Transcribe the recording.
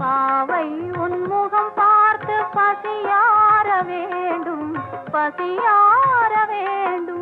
பாவை உன்முகம் பார்த்து பசியார வேண்டும் பசியார வேண்டும்.